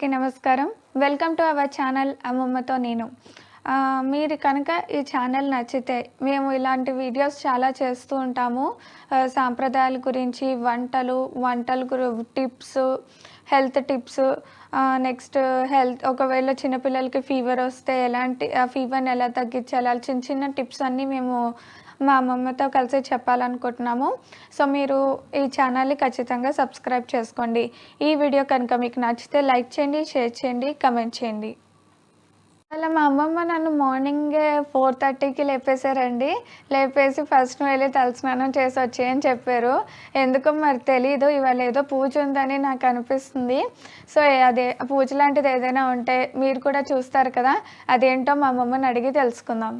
అందరికీ నమస్కారం. Welcome to our channel అమ్మమ్మతో నేను. మీరు కనుక ఈ ఛానల్ నచ్చితే మేము ఇలాంటి వీడియోస్ చాలా చేస్తూ ఉంటాము. సాంప్రదాయాల గురించి వంటలు వంటలు tips health tips next health ఒకవేళ చిన్నపిల్లలకి ఫీవర్ వస్తే ఎలాంటి ఫీవర్ని ఎలా తగ్గించాలి అలా చిన్న చిన్న టిప్స్ అన్నీ మేము మా అమ్మమ్మతో కలిసి చెప్పాలనుకుంటున్నాము. సో మీరు ఈ ఛానల్ని ఖచ్చితంగా సబ్స్క్రైబ్ చేసుకోండి. ఈ వీడియో కనుక మీకు నచ్చితే లైక్ చేయండి షేర్ చేయండి కమెంట్ చేయండి. అలా మా అమ్మమ్మ నన్ను మార్నింగ్ ఫోర్ థర్టీకి లేపేశారండి. లేపేసి ఫస్ట్ వెళ్ళి తలస్నానం చేసి వచ్చేయని చెప్పారు. ఎందుకో మరి తెలీదు ఇవాళ ఏదో పూజ ఉందని నాకు అనిపిస్తుంది. సో అదే పూజ లాంటిది ఏదైనా ఉంటే మీరు కూడా చూస్తారు కదా అదేంటో మా అమ్మమ్మని అడిగి తెలుసుకుందాం.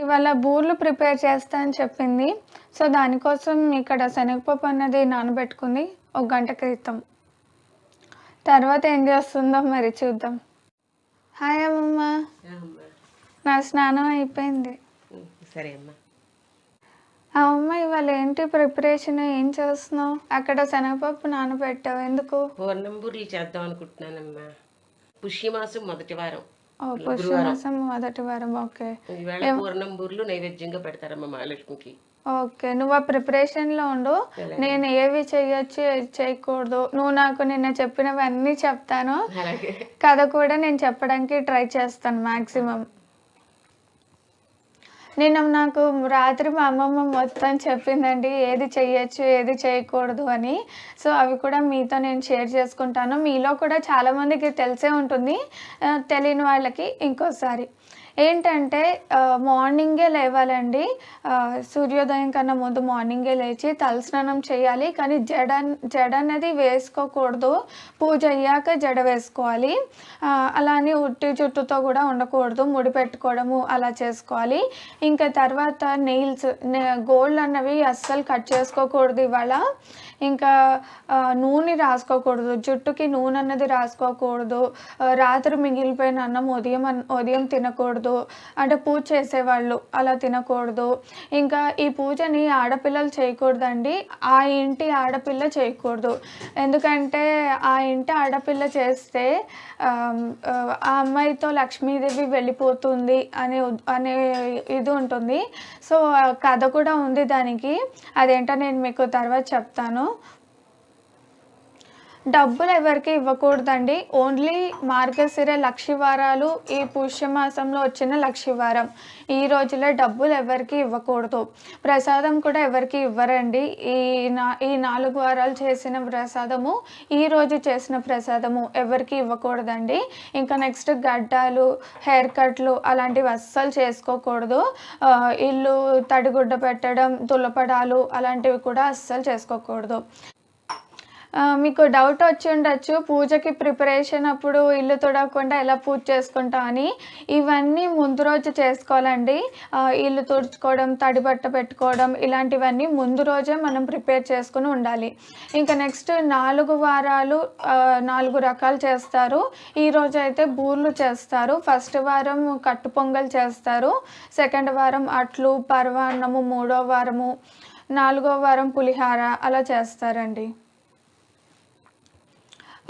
ఇవాళ బూర్లు ప్రిపేర్ చేస్తా అని చెప్పింది. సో దానికోసం ఇక్కడ శనగపప్పు అన్నది నానబెట్టుకుంది ఒక గంట క్రితం. తర్వాత ఏం చేస్తుందో మరి చూద్దాం. హాయ్ అమ్మమ్మ. అమ్మా నా స్నానం అయిపోయింది. సరే అమ్మా. అమ్మమ్మ ఇవాళ ఏంటి ప్రిపరేషన్? ఏం చేస్తున్నావు? అక్కడ శనగపప్పు నానబెట్టావు. ఎందుకు? పూర్ణంబూర్లు చేద్దాం అనుకుంటున్నానమ్మా. పుష్యమాసం మొదటి వారం. పుష్యమాసం మొదటి వారం ఓకే. ఈవేళ పూర్ణంబూర్లు నైవేద్యంగా పెడతారమ్మా మహాలక్ష్మికి. ఓకే నువ్వు ఆ ప్రిపరేషన్లో ఉండు. నేను ఏవి చేయొచ్చు చేయకూడదు. నువ్వు నాకు నిన్న చెప్పినవన్నీ చెప్తాను. కథ కూడా నేను చెప్పడానికి ట్రై చేస్తాను మ్యాక్సిమం నిన్న నాకు రాత్రి మా అమ్మమ్మ మొత్తం చెప్పిందండి ఏది చెయ్యొచ్చు ఏది చేయకూడదు అని. సో అవి కూడా మీతో నేను షేర్ చేసుకుంటాను. మీలో కూడా చాలామందికి తెలిసే ఉంటుంది. తెలియని వాళ్ళకి ఇంకోసారి. ఏంటంటే మార్నింగే లేవాలండి. సూర్యోదయం కన్నా ముందు మార్నింగే లేచి తలస్నానం చేయాలి. కానీ జడ జడ అనేది వేసుకోకూడదు. పూజ అయ్యాక జడ వేసుకోవాలి. అలానే అలా అని ఉట్టి జుట్టుతో కూడా ఉండకూడదు. ముడి పెట్టుకోవడము అలా చేసుకోవాలి. ఇంకా తర్వాత నెయిల్స్ గోల్డ్ అన్నవి అస్సలు కట్ చేసుకోకూడదు ఇవాళ. ఇంకా నూనె రాసుకోకూడదు. జుట్టుకి నూనె అన్నది రాసుకోకూడదు. రాత్రి మిగిలిపోయిన అన్నం ఉదయం ఉదయం తినకూడదు. అంటే పూజ చేసేవాళ్ళు అలా తినకూడదు. ఇంకా ఈ పూజని ఆడపిల్లలు చేయకూడదండి. ఆ ఇంటి ఆడపిల్ల చేయకూడదు. ఎందుకంటే ఆ ఇంటి ఆడపిల్ల చేస్తే ఆ అమ్మాయితో లక్ష్మీదేవి వెళ్ళిపోతుంది అనే అనే ఇది ఉంటుంది. సో ఆ కథ కూడా ఉంది దానికి. అదేంటో నేను మీకు తర్వాత చెప్తాను. 있거든요. డబ్బులు ఎవరికి ఇవ్వకూడదండి. ఓన్లీ మార్గశిర లక్షివారాలు ఈ పుష్యమాసంలో వచ్చిన లక్షివారం. ఈ రోజులో డబ్బులు ఎవరికి ఇవ్వకూడదు. ప్రసాదం కూడా ఎవరికి ఇవ్వరండి. ఈ నా ఈ నాలుగు వారాలు చేసిన ప్రసాదము ఈ రోజు చేసిన ప్రసాదము ఎవరికి ఇవ్వకూడదండి. ఇంకా నెక్స్ట్ గడ్డాలు హెయిర్ కట్లు అలాంటివి అస్సలు చేసుకోకూడదు. ఇల్లు తడిగుడ్డ పెట్టడం తులపడాలు అలాంటివి కూడా అస్సలు చేసుకోకూడదు. మీకు డౌట్ వచ్చి ఉండొచ్చు. పూజకి ప్రిపరేషన్ అప్పుడు ఇల్లు తుడవకుండా ఎలా పూజ చేసుకుంటాం అని. ఇవన్నీ ముందు రోజు చేసుకోవాలండి. ఇల్లు తుడుచుకోవడం తడి బట్ట పెట్టుకోవడం ఇలాంటివన్నీ ముందు రోజే మనం ప్రిపేర్ చేసుకుని ఉండాలి. ఇంకా నెక్స్ట్ నాలుగు వారాలు నాలుగు రకాలు చేస్తారు. ఈరోజు అయితే బూర్లు చేస్తారు. ఫస్ట్ వారం కట్టు పొంగల్ చేస్తారు. సెకండ్ వారం అట్లు పర్వాన్నము మూడో వారము నాలుగో వారం పులిహార అలా చేస్తారండి.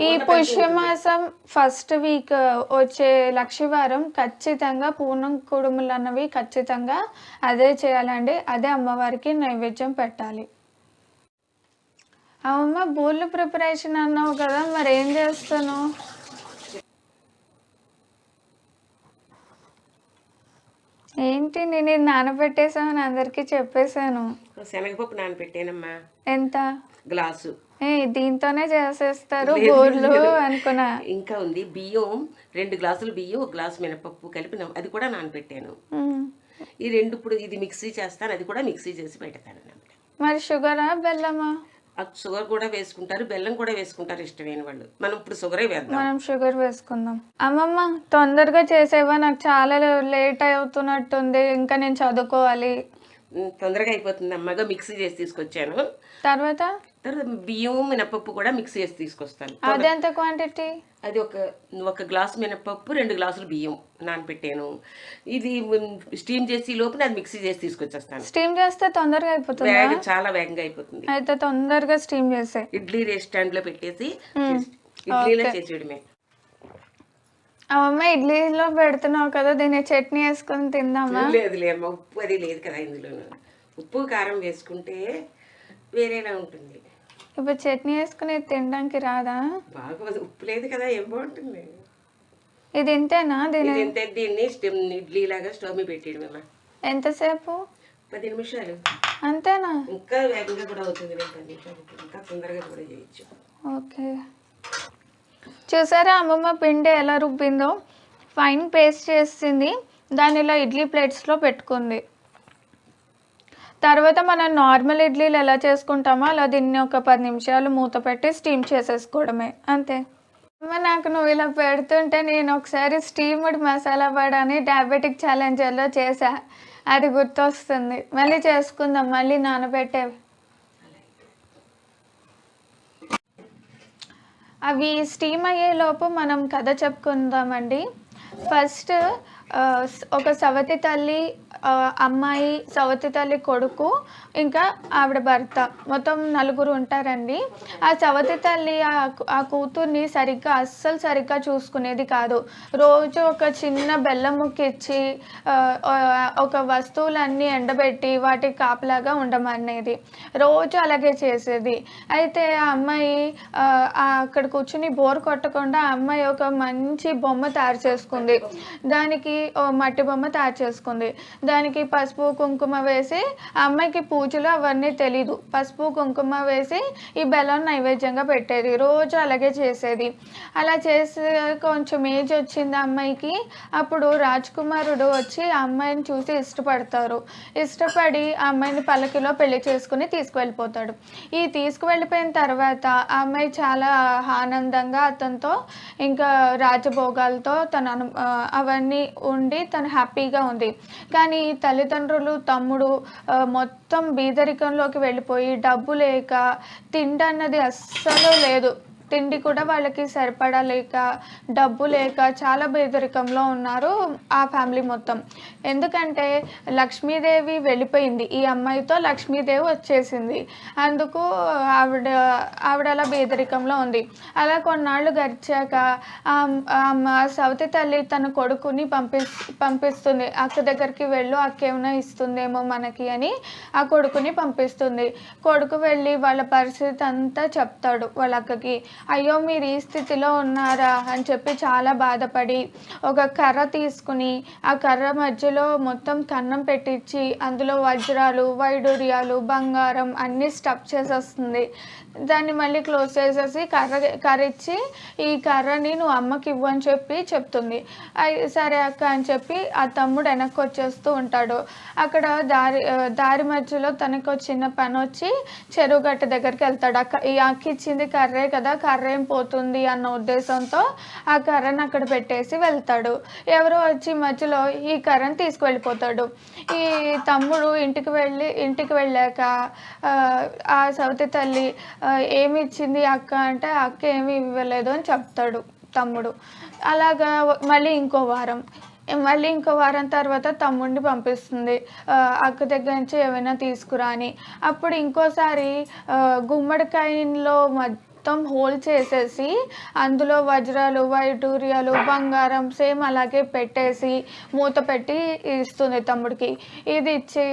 ఈ పుష్యమాసం ఫస్ట్ వీక్ వచ్చే లక్షవారం ఖచ్చితంగా పూర్ణం కుడుములు అన్నవి ఖచ్చితంగా అదే చేయాలండి. అదే అమ్మవారికి నైవేద్యం పెట్టాలి. అమ్మమ్మ బూర్లు ప్రిపరేషన్ అన్నావు కదా మరి ఏం చేస్తాను? ఏంటి నేను ఇది నానబెట్టేసామని అందరికీ చెప్పేశాను. శనగపప్పు నానపెట్టానమ్మా ఎంత? గ్లాసు. దీంతోనే చేసేస్తారు బూర్లు అనుకున్నా. ఇంకా ఉంది బియ్యం రెండు గ్లాసులు బియ్యం ఒక గ్లాసు మినపప్పు కలిపి అది కూడా నానపెట్టాను మ్మ్. ఈ రెండు ఇప్పుడు ఇది మిక్సీ చేస్తాను అది కూడా మిక్సీ చేసి పెడతాను అన్నమాట మరి షుగరా బెల్లమా? షుగర్ కూడా వేసుకుంటారు బెల్లం కూడా వేసుకుంటారు ఇష్టమైన వాళ్ళు. మనం ఇప్పుడు షుగరే వేద్దాం. మనం షుగర్ వేసుకుందాం. అమ్మమ్మ తొందరగా చేసేవా నాకు చాలా లేట్ అవుతున్నట్టుంది ఇంకా నేను చదువుకోవాలి. తొందరగా అయిపోతుంది అమ్మగా మిక్సీ చేసి తీసుకొచ్చాను. తర్వాత? తర్వాత బియ్యం మినపప్పు కూడా మిక్సీ చేసి తీసుకొస్తాను. అది ఎంత క్వాంటిటీ అది ఒక ఒక గ్లాస్ మినపప్పు రెండు గ్లాసులు బియ్యం నానపెట్టాను ఇది స్టీమ్ చేసి లోపల అది మిక్సీ చేసి తీసుకొచ్చేస్తాను. స్టీమ్ చేస్తే తొందరగా అయిపోతుంది? వేగ చాలా వేగంగా అయిపోతుంది. అయితే తొందరగా స్టీమ్ చేసే. ఇడ్లీ రెస్టారెంట్లో పెట్టేసి ఇడ్లీలో చేసేయడమే. అమ్మమ్మ ఇడ్లీలో పెడుతున్నావు కదా దీన్ని చట్నీ వేసుకొని తిందామా? లేదు లేమ్మా ఉప్పు అది లేదు కదా ఇందులోను. ఉప్పు కారం వేసుకుంటే వేరేలా ఉంటుంది. ఇప్పుడు చట్నీ వేసుకుని తినడానికి రాదా? ఉప్పు లేదు కదా ఏం బాగుంటుంది? ఇది ఇంతేనా దీని? ఇంతే దీన్ని ఇడ్లీ లాగా స్టవ్ మీద పెట్టేయడమేమా ఎంతసేపు? పది నిమిషాలు. అంతేనా? ఇంకా వేగంగా కూడా అవుతుంది ఇంకా తొందరగా కూడా చేయొచ్చు. ఓకే. చూసారా అమ్మమ్మ పిండి ఎలా రుబ్బిందో? ఫైన్ పేస్ట్ చేసింది. దాన్ని ఇలా ఇడ్లీ ప్లేట్స్లో పెట్టుకుంది. తర్వాత మనం నార్మల్ ఇడ్లీలు ఎలా చేసుకుంటామో అలా దీన్ని ఒక పది నిమిషాలు మూత పెట్టి స్టీమ్ చేసేసుకోవడమే అంతే. నాకు నువ్వు ఇలా పెడుతుంటే నేను ఒకసారి స్టీమ్డ్ మసాలా వడ అని డయాబెటిక్ ఛాలెంజర్లో చేసా అది గుర్తొస్తుంది. మళ్ళీ చేసుకుందాం. మళ్ళీ నానబెట్టేవి అవి స్టీమ్ అయ్యేలోపు మనం కథ చెప్పుకుందామండి. ఫస్ట్ ఒక సవతి తల్లి అమ్మాయి సవతి తల్లి కొడుకు ఇంకా ఆవిడ భర్త. మొత్తం నలుగురు ఉంటారండి. ఆ సవతి తల్లి ఆ ఆ కూతుర్ని సరిగ్గా అస్సలు సరిగ్గా చూసుకునేది కాదు. రోజు ఒక చిన్న బెల్లం ముక్క ఇచ్చి ఒక వస్తువులన్నీ ఎండబెట్టి వాటికి కాపలాగా ఉండమనేది. రోజు అలాగే చేసేది. అయితే ఆ అమ్మాయి అక్కడ కూర్చుని బోర్ కొట్టకుండా ఆ అమ్మాయి ఒక మంచి బొమ్మ తయారు చేసుకుంది. దానికి ఓ మట్టి బొమ్మ తయారు చేసుకుంది. దానికి పసుపు కుంకుమ వేసి ఆ అమ్మాయికి పూజలు అవన్నీ తెలీదు. పసుపు కుంకుమ వేసి ఈ బెల్లం నైవేద్యంగా పెట్టేది. రోజు అలాగే చేసేది. అలా చేసే కొంచెం ఏజ్ వచ్చింది అమ్మాయికి. అప్పుడు రాజకుమారుడు వచ్చి ఆ అమ్మాయిని చూసి ఇష్టపడతారు. ఇష్టపడి ఆ అమ్మాయిని పల్లకిలో పెళ్ళి చేసుకుని తీసుకువెళ్ళిపోతాడు. ఈ తీసుకువెళ్ళిపోయిన తర్వాత ఆ అమ్మాయి చాలా ఆనందంగా అతనితో ఇంకా రాజభోగాలతో తన అను అవన్నీ ఉండి తను హ్యాపీగా ఉంది. కానీ తల్లిదండ్రులు తమ్ముడు మొత్తం బీదరికంలోకి వెళ్ళిపోయి డబ్బు లేక తిండన్నది అస్సలు లేదు. తిండి కూడా వాళ్ళకి సరిపడా లేక డబ్బు లేక చాలా పేదరికంలో ఉన్నారు ఆ ఫ్యామిలీ మొత్తం. ఎందుకంటే లక్ష్మీదేవి వెళ్ళిపోయింది. ఈ అమ్మాయితో లక్ష్మీదేవి వచ్చేసింది. అందుకు ఆవిడ ఆవిడ అలా పేదరికంలో ఉంది. అలా కొన్నాళ్ళు గడిచాక సవతి తల్లి తన కొడుకుని పంపి పంపిస్తుంది. అక్క దగ్గరికి వెళ్ళు అక్క ఏమైనా ఇస్తుందేమో మనకి అని ఆ కొడుకుని పంపిస్తుంది. కొడుకు వెళ్ళి వాళ్ళ పరిస్థితి అంతా చెప్తాడు వాళ్ళ అక్కకి. అయ్యో మీరు ఈ స్థితిలో ఉన్నారా అని చెప్పి చాలా బాధపడి ఒక కర్ర తీసుకుని ఆ కర్ర మధ్యలో మొత్తం కన్నం పెట్టించి అందులో వజ్రాలు వైడూర్యాలు బంగారం అన్నీ స్టఫ్ చేసేస్తుంది. దాన్ని మళ్ళీ క్లోజ్ చేసేసి కర్ర కర్ర ఇచ్చి ఈ కర్రని నువ్వు అమ్మకి ఇవ్వు అని చెప్పి చెప్తుంది. సరే అక్క అని చెప్పి ఆ తమ్ముడు వెనక్కి వచ్చేస్తూ ఉంటాడు. అక్కడ దారి దారి మధ్యలో తనకు చిన్న పని వచ్చి చెరువు గట్ట దగ్గరికి వెళ్తాడు. అక్క ఈ అక్క ఇచ్చింది కర్రే కదా కర్ర ఏం పోతుంది అన్న ఉద్దేశంతో ఆ కర్రను అక్కడ పెట్టేసి వెళ్తాడు. ఎవరో వచ్చి మధ్యలో ఈ కర్రను తీసుకువెళ్ళిపోతాడు. ఈ తమ్ముడు ఇంటికి వెళ్ళి ఇంటికి వెళ్ళాక ఆ, సవతి తల్లి ఆ, ఏమి ఇచ్చింది అక్క అంటే అక్క ఏమి ఇవ్వలేదు అని చెప్తాడు తమ్ముడు. అలాగా మళ్ళీ ఇంకో వారం. మళ్ళీ ఇంకో వారం తర్వాత తమ్ముడిని పంపిస్తుంది. అక్క దగ్గర నుంచి ఏమైనా తీసుకురా అని అప్పుడు ఇంకోసారి గుమ్మడికాయలో మధ్య మొత్తం హోల్ చేసేసి అందులో వజ్రాలు వైడూర్యాలు బంగారం సేమ్ అలాగే పెట్టేసి మూత పెట్టి ఇస్తుంది తమ్ముడికి. ఇది ఇచ్చి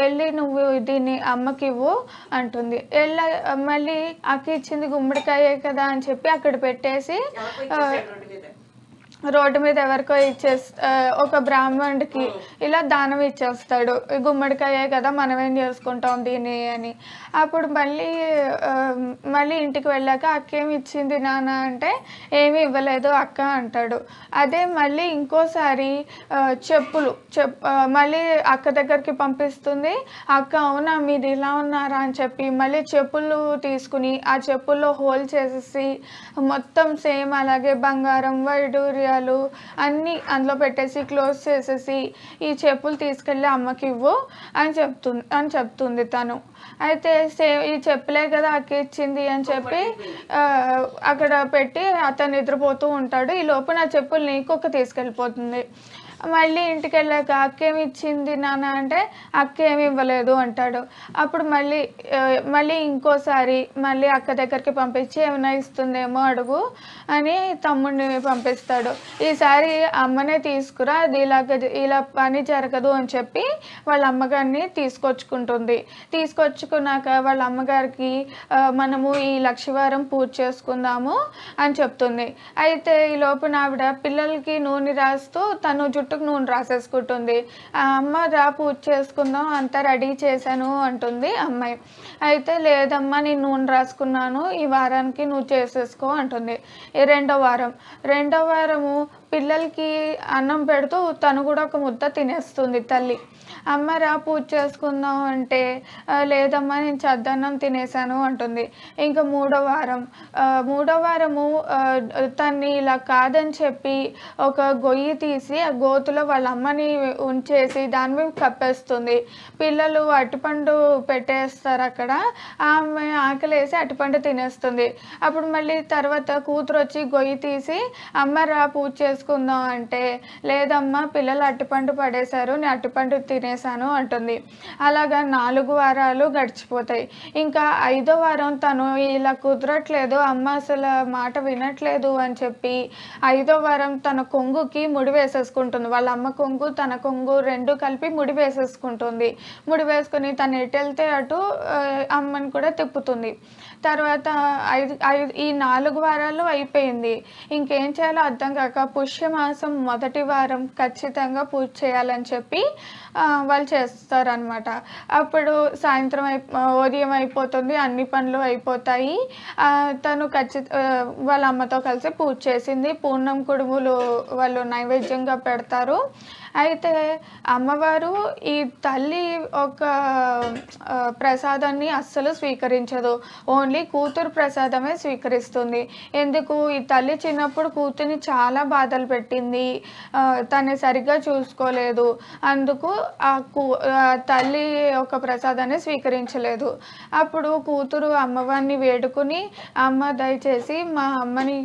వెళ్ళి నువ్వు దీన్ని అమ్మకివ్వు అంటుంది. వెళ్ళ మళ్ళీ అక్క ఇచ్చింది గుమ్మడికాయే కదా అని చెప్పి అక్కడ పెట్టేసి రోడ్డు మీద ఎవరికో ఇచ్చేస్ ఆ, ఒక బ్రాహ్మణుడికి ఇలా దానం ఇచ్చేస్తాడు. గుమ్మడికాయే కదా మనం ఏం చేసుకుంటాం దీన్ని అని. అప్పుడు మళ్ళీ మళ్ళీ ఇంటికి వెళ్ళాక అక్క ఏమి ఇచ్చింది నాన్న అంటే ఏమీ ఇవ్వలేదు అక్క అంటాడు. అదే మళ్ళీ ఇంకోసారి చెప్పులు చెప్ మళ్ళీ అక్క దగ్గరికి పంపిస్తుంది. అక్క అవునా మీరు ఇలా ఉన్నారా అని చెప్పి మళ్ళీ చెప్పులు తీసుకుని ఆ చెప్పుల్లో హోల్ చేసేసి మొత్తం సేమ్ అలాగే బంగారం వైడూర్యాలు అన్నీ అందులో పెట్టేసి క్లోజ్ చేసేసి ఈ చెప్పులు తీసుకెళ్ళి అమ్మకి ఇవ్వు అని చెప్తుంది అని చెప్తుంది తను. అయితే సే ఈ చెప్పులే కదా అక్క ఇచ్చింది అని చెప్పి అక్కడ పెట్టి అతను నిద్రపోతూ ఉంటాడు. ఈ లోపు నా చెప్పులు నీకు తీసుకెళ్ళిపోతుంది. మళ్ళీ ఇంటికి వెళ్ళాక అక్కేమి ఇచ్చింది నాన్న అంటే అక్క ఏమి ఇవ్వలేదు అంటాడు. అప్పుడు మళ్ళీ మళ్ళీ ఇంకోసారి మళ్ళీ అక్క దగ్గరికి పంపించి ఏమైనా ఇస్తుందేమో అడుగు అని తమ్ముడిని పంపిస్తాడు. ఈసారి అమ్మనే తీసుకురా అది ఇలాగ ఇలా పని జరగదు అని చెప్పి వాళ్ళ అమ్మగారిని తీసుకొచ్చుకుంటుంది. తీసుకొచ్చుకున్నాక వాళ్ళ అమ్మగారికి మనము ఈ లక్షవారం పూజ చేసుకుందాము అని చెప్తుంది. అయితే ఈ లోపున ఆవిడ పిల్లలకి నూనె రాస్తూ తను జుట్టు జుట్టుకు నూనె రాసేసుకుంటుంది. ఆ అమ్మ రా పూజ చేసుకుందాం అంతా రెడీ చేశాను అంటుంది అమ్మాయి. అయితే లేదమ్మా నేను నూనె రాసుకున్నాను ఈ వారానికి నువ్వు చేసేసుకో అంటుంది. ఈ రెండో వారం. రెండో వారము పిల్లలకి అన్నం పెడుతూ తను కూడా ఒక ముద్ద తినేస్తుంది తల్లి. అమ్మ రా పూజ చేసుకుందాం అంటే లేదమ్మా నేను చద్దన్నం తినేసాను అంటుంది. ఇంకా మూడో వారం. మూడో వారము తన్ని ఇలా కాదని చెప్పి ఒక గొయ్యి తీసి ఆ గోతులో వాళ్ళ అమ్మని ఉంచేసి దాని మీద కప్పేస్తుంది. పిల్లలు అరటిపండు పెట్టేస్తారు అక్కడ. ఆమె ఆకలేసి అటుపండు తినేస్తుంది. అప్పుడు మళ్ళీ తర్వాత కూతురు వచ్చి గొయ్యి తీసి అమ్మ రా పూజ చేసుకుందాం అంటే లేదమ్మా పిల్లలు అరటిపండు పడేశారు నేను అరటిపండు తినేసాను అంటుంది. అలాగా నాలుగు వారాలు గడిచిపోతాయి. ఇంకా ఐదో వారం తను ఇలా కుదరట్లేదు అమ్మ అసలు మాట వినట్లేదు అని చెప్పి ఐదో వారం తన కొంగుకి ముడి వేసేసుకుంటుంది. వాళ్ళ అమ్మ కొంగు తన కొంగు రెండు కలిపి ముడి వేసేసుకుంటుంది. ముడి వేసుకుని తను ఎటు వెళ్తే అటు అమ్మని కూడా తిప్పుతుంది. తర్వాత ఐదు ఐదు ఈ నాలుగు వారాలు అయిపోయింది. ఇంకేం చేయాలో అర్థం కాక పుష్యమాసం మొదటి వారం ఖచ్చితంగా పూజ చేయాలని చెప్పి వాళ్ళు చేస్తారనమాట అప్పుడు సాయంత్రం అయి ఉదయం అయిపోతుంది అన్ని పనులు అయిపోతాయి. తను ఖచ్చిత వాళ్ళ అమ్మతో కలిసి పూజ చేసింది. పూర్ణం కుడుములు వాళ్ళు నైవేద్యంగా పెడతారు. అయితే అమ్మవారు ఈ తల్లి ఒక ప్రసాదాన్ని అస్సలు స్వీకరించదు. ఓన్లీ కూతురు ప్రసాదమే స్వీకరిస్తుంది. ఎందుకు? ఈ తల్లి చిన్నప్పుడు కూతుర్ని చాలా బాధలు పెట్టింది. తను సరిగ్గా చూసుకోలేదు. అందుకు తల్లి ఒక ప్రసాదాన్ని స్వీకరించలేదు. అప్పుడు కూతురు అమ్మవారిని వేడుకుని అమ్మ దయచేసి మా అమ్మని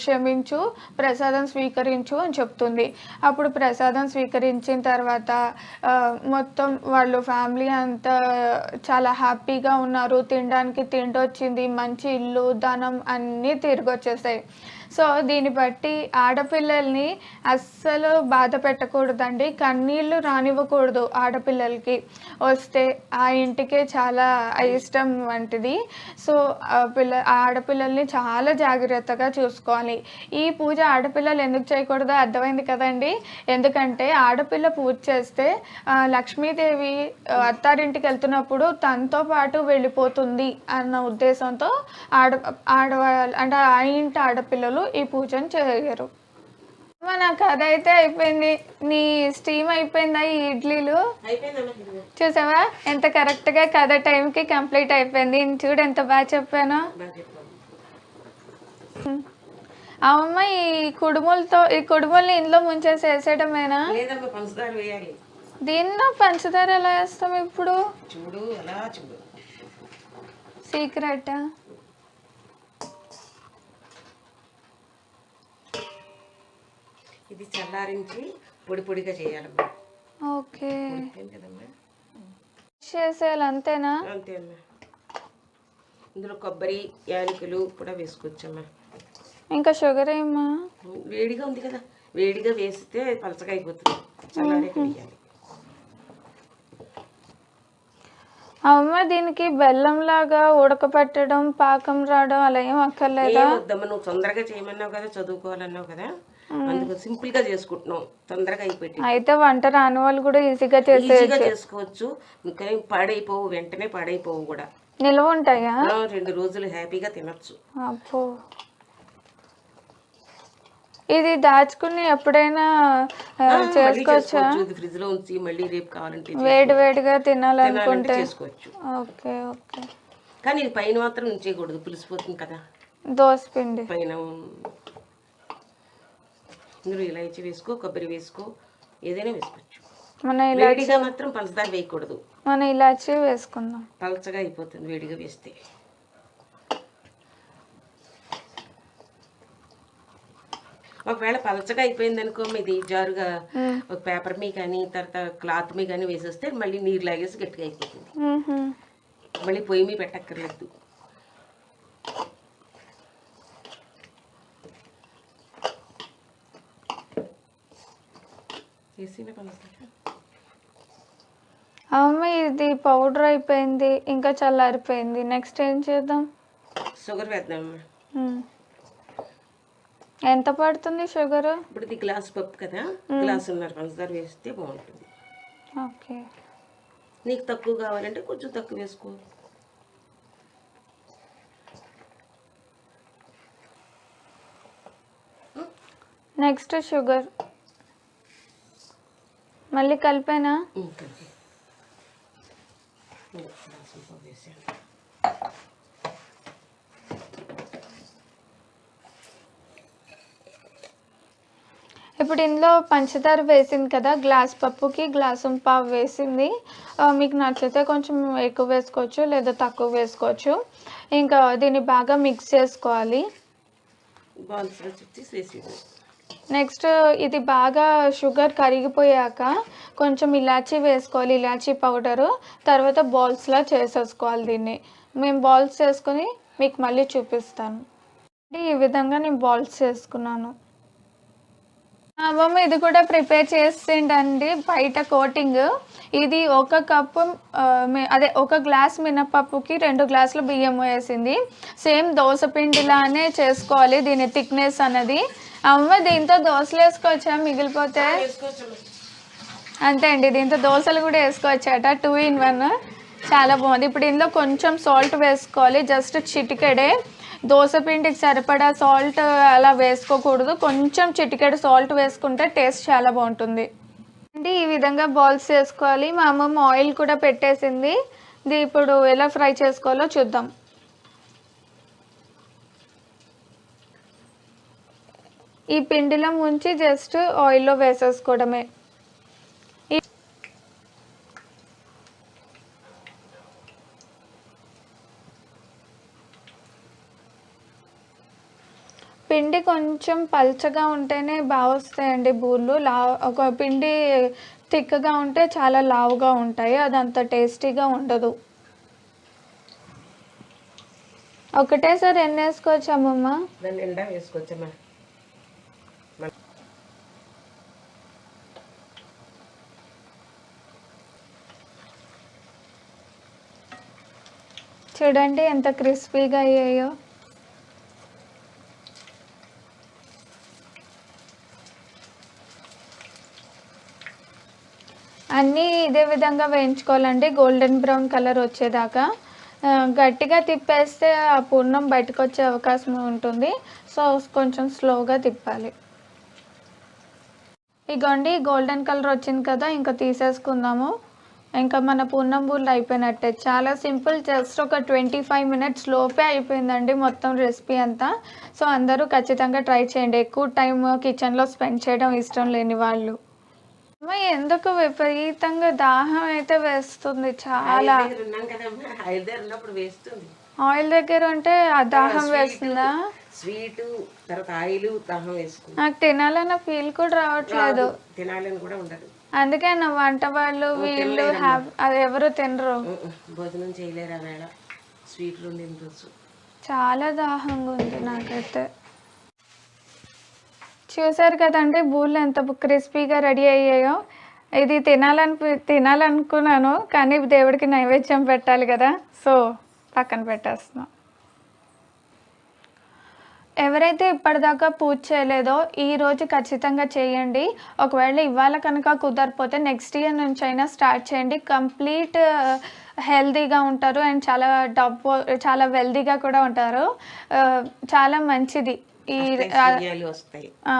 క్షమించు ప్రసాదం స్వీకరించు అని చెప్తుంది. అప్పుడు ప్రసాదం స్వీకరించిన తర్వాత మొత్తం వాళ్ళు ఫ్యామిలీ అంతా చాలా హ్యాపీగా ఉన్నారు. తినడానికి తిండి వచ్చింది మంచి ఇల్లు ధనం అన్నీ తిరిగి వచ్చేస్తాయి సో దీన్ని బట్టి ఆడపిల్లల్ని అస్సలు బాధ పెట్టకూడదండి. కన్నీళ్ళు రానివ్వకూడదు ఆడపిల్లలకి. వస్తే ఆ ఇంటికే చాలా ఇష్టం వంటిది. సో ఆ పిల్ల ఆ ఆడపిల్లల్ని చాలా జాగ్రత్తగా చూసుకోవాలి. ఈ పూజ ఆడపిల్లలు ఎందుకు చేయకూడదో అర్థమైంది కదండి. ఎందుకంటే ఆడపిల్ల పూజ చేస్తే లక్ష్మీదేవి అత్తారింటికి వెళ్తున్నప్పుడు తనతో పాటు వెళ్ళిపోతుంది అన్న ఉద్దేశంతో ఆడ ఆడవాళ్ళు అంటే ఆ ఇంటి ఆడపిల్లలు ఈ పూజను చేయరు అమ్మ, నా కథ అయితే అయిపోయింది. నీ స్టీమ్ అయిపోయిందా ఈ ఇడ్లీలు. చూసావా? ఎంత కరెక్ట్గా కథ టైంకి కంప్లీట్ అయిపోయింది. చూడు ఎంత బాగా చెప్పానో. అమ్మమ్మ ఈ కుడుములతో ఈ కుడుముల్ని ఇంట్లో ముంచేసి వేసేయడమేనా దీనిలో పంచదార ఎలా వేస్తాం ఇప్పుడు? చూడు అలా చూడు. సీక్రెట్? ఇది చల్లారించి పొడి పొడిగా చేయాలమ్మా. ఓకే. కదమ్మా. చేసేయాలి అంతేనా? ఇందులో కొబ్బరి యాలకులు కూడా వేసుకోవచ్చమ్మా. ఇంకా షుగర్ ఏమా వేడిగా ఉంది కదా. వేడిగా వేస్తే పలచగా అయిపోతుంది. చల్లారే వేయాలి అమ్మ దీనికి బెల్లం లాగా ఉడకపెట్టడం పాకం రావడం అలా ఏం అక్కర్లేదా? వద్దమ్మా నువ్వు తొందరగా చేయమన్నావు కదా చదువుకోవాలన్నావు కదా. అందుకు సింపుల్గా చేసుకుంటున్నాం. తొందరగా అయిపోయి అయితే వంట రాని వాళ్ళు కూడా ఈజీగా చేసే ఈజీగా చేసుకోవచ్చు. ఇంకా పాడైపోవు వెంటనే పాడైపోవు కూడా. నిల్వ ఉంటాయా? రెండు రోజులు హ్యాపీగా తినొచ్చు. అబ్బో. ఇది దాచుకుని ఎప్పుడైనా చేసుకోవచ్చా? ఫ్రిడ్జ్లో ఉంచి మళ్ళీ రేపు కావాలంటే వేడి వేడిగా తినాలనుకుంటే. చేసుకోవచ్చు. Okay okay. కానీ ఇది పైన మాత్రం ఉంచేయకూడదు. పులిసిపోతుంది కదా. దోశ పిండి. పైన ఇందులో ఇలాచి వేసుకో కొబ్బరి వేసుకో ఏదైనా వేసుకోవచ్చు. మన ఇలా వేడిగా మాత్రం పంచదార వేయకూడదు. మన ఇలాచి వేసుకుందాం. పలచగా అయిపోతుంది వేడిగా వేస్తే. ఒకవేళ పలచగా అయిపోయింది అనుకో ఇది జారుగా ఒక పేపర్ మీ కానీ తర్వాత క్లాత్ మీ కానీ వేసేస్తే మళ్ళీ నీరు లాగేసి గట్టిగా అయిపోతుంది. మళ్ళీ పొయ్యి మీ పెట్టక్కర్లేదు. అమ్మ ఇది పౌడర్ అయిపోయింది ఇంకా చల్లారిపోయింది. నెక్స్ట్ ఏం చేద్దాం? షుగర్ మ్మ్. ఎంత పడుతుంది షుగర్? ఇప్పుడు ఇది గ్లాస్ పప్పు కదా గ్లాసున్నర పంచదార వేస్తే బాగుంటుంది. ఓకే. నీకు తక్కువ కావాలంటే కొంచెం తక్కువ వేసుకో. Next sugar. మళ్ళీ కలిపానా? ఇప్పుడు ఇందులో పంచదార వేసింది కదా గ్లాస్ పప్పుకి గ్లాసు పావు వేసింది. మీకు నచ్చితే కొంచెం ఎక్కువ వేసుకోవచ్చు లేదా తక్కువ వేసుకోవచ్చు. ఇంకా దీన్ని బాగా మిక్స్ చేసుకోవాలి. నెక్స్ట్ ఇది బాగా షుగర్ కరిగిపోయాక కొంచెం ఇలాచీ వేసుకోవాలి ఇలాచీ పౌడరు. తర్వాత బాల్స్లా చేసేసుకోవాలి దీన్ని. మేము బాల్స్ చేసుకుని మీకు మళ్ళీ చూపిస్తాను. ఈ విధంగా నేను బాల్స్ చేసుకున్నాను. అమ్మమ్మ ఇది కూడా ప్రిపేర్ చేసిండండి బయట కోటింగ్. ఇది ఒక కప్పు అదే ఒక గ్లాస్ మినపప్పుకి రెండు గ్లాసులు బియ్యం వేసింది. సేమ్ దోశ పిండిలానే చేసుకోవాలి దీని థిక్నెస్ అనేది అమ్మ దీంతో దోశలు వేసుకోవచ్చా? మిగిలిపోతే? అంతే అండి దీంతో దోశలు కూడా వేసుకోవచ్చట. Two in one. చాలా బాగుంది. ఇప్పుడు ఇందులో కొంచెం సాల్ట్ వేసుకోవాలి జస్ట్ చిటికెడే. దోశపిండికి సరిపడా సాల్ట్ అలా వేసుకోకూడదు. కొంచెం చిటికెడు సాల్ట్ వేసుకుంటే టేస్ట్ చాలా బాగుంటుంది. అంటే ఈ విధంగా బాల్స్ చేసుకోవాలి మా అమ్మమ్మ ఆయిల్ కూడా పెట్టేసింది. ఇది ఇప్పుడు ఎలా ఫ్రై చేసుకోవాలో చూద్దాం. ఈ పిండిలో ముంచి జస్ట్ ఆయిల్లో వేసేసుకోవడమే. పిండి కొంచెం పల్చగా ఉంటేనే బాగా వస్తాయండి బూర్లు. లా ఒక పిండి థిక్గా ఉంటే చాలా లావుగా ఉంటాయి. అది అంత టేస్టీగా ఉండదు. ఒకటేసారి ఎన్ని వేసుకోవచ్చు అమ్మమ్మ దాని నిండా వేసుకోవచ్చమ్మా చూడండి ఎంత క్రిస్పీగా అయ్యాయో. అన్నీ ఇదే విధంగా వేయించుకోవాలండి. గోల్డెన్ బ్రౌన్ కలర్ వచ్చేదాకా. గట్టిగా తిప్పేస్తే ఆ పూర్ణం బయటకు వచ్చే అవకాశం ఉంటుంది. సో కొంచెం స్లోగా తిప్పాలి. ఇగోండి గోల్డెన్ కలర్ వచ్చింది కదా ఇంకా తీసేసుకుందాము. ఇంకా మన పూర్ణం బూర్లు అయిపోయినట్టే. చాలా సింపుల్ జస్ట్ ఒక ట్వంటీ ఫైవ్ మినిట్స్ లోపే అయిపోయిందండి మొత్తం రెసిపీ అంతా. సో అందరూ ఖచ్చితంగా ట్రై చేయండి. ఎక్కువ టైం కిచెన్లో స్పెండ్ చేయడం ఇష్టం లేని వాళ్ళు. ఎందుకు విపరీతంగా దాహం అయితే వేస్తుంది చాలా. ఐదు దగ్గర ఉన్నాం కదమ్మా ఐదు దగ్గర ఉన్నప్పుడు వేస్తుంది. ఆయిల్ దగ్గర ఉంటే ఆ దాహం వేస్తుందా? స్వీటు తర్వాత ఆయిల్ దాహం నాకు తినాలన్న ఫీల్ కూడా రావట్లేదు. తినాలని కూడా ఉండదు. అందుకే నా వంట వాళ్ళు వీళ్ళు అది ఎవరు తినరు. భోజనం చేయలేరు ఆ వేళ. స్వీట్లు చాలా దాహంగా ఉంది నాకైతే. చూసారు కదండి బూళ్ళు ఎంత క్రిస్పీగా రెడీ అయ్యాయో. ఇది తినాలని తినాలనుకున్నాను కానీ దేవుడికి నైవేద్యం పెట్టాలి కదా. సో పక్కన పెట్టేస్తున్నాం. ఎవరైతే ఇప్పటిదాకా పూజ చేయలేదో ఈ రోజు ఖచ్చితంగా చేయండి. ఒకవేళ ఇవాళ కనుక కుదరపోతే నెక్స్ట్ ఇయర్ నుంచి అయినా స్టార్ట్ చేయండి. కంప్లీట్ హెల్తీగా ఉంటారు అండ్ చాలా డబ్బు చాలా వెల్దీగా కూడా ఉంటారు. చాలా మంచిది. ఈ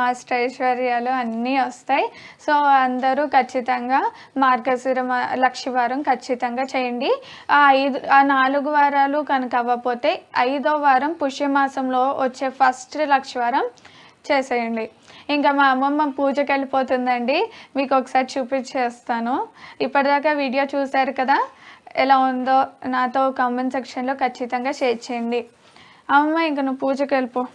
అష్టైశ్వర్యాలు అన్నీ వస్తాయి. సో అందరూ ఖచ్చితంగా మార్గశిర లక్షవారం ఖచ్చితంగా చేయండి. ఆ ఐదు ఆ నాలుగు వారాలు కనుక అవ్వకపోతే ఐదో వారం పుష్యమాసంలో వచ్చే ఫస్ట్ లక్షవారం చేసేయండి. ఇంకా మా అమ్మమ్మ పూజకి వెళ్ళిపోతుందండి. మీకు ఒకసారి చూపించేస్తాను. ఇప్పటిదాకా వీడియో చూశారు కదా? ఎలా ఉందో నాతో కామెంట్ సెక్షన్లో ఖచ్చితంగా షేర్ చేయండి. అమ్మ ఇంకా నువ్వు పూజకి వెళ్ళిపో.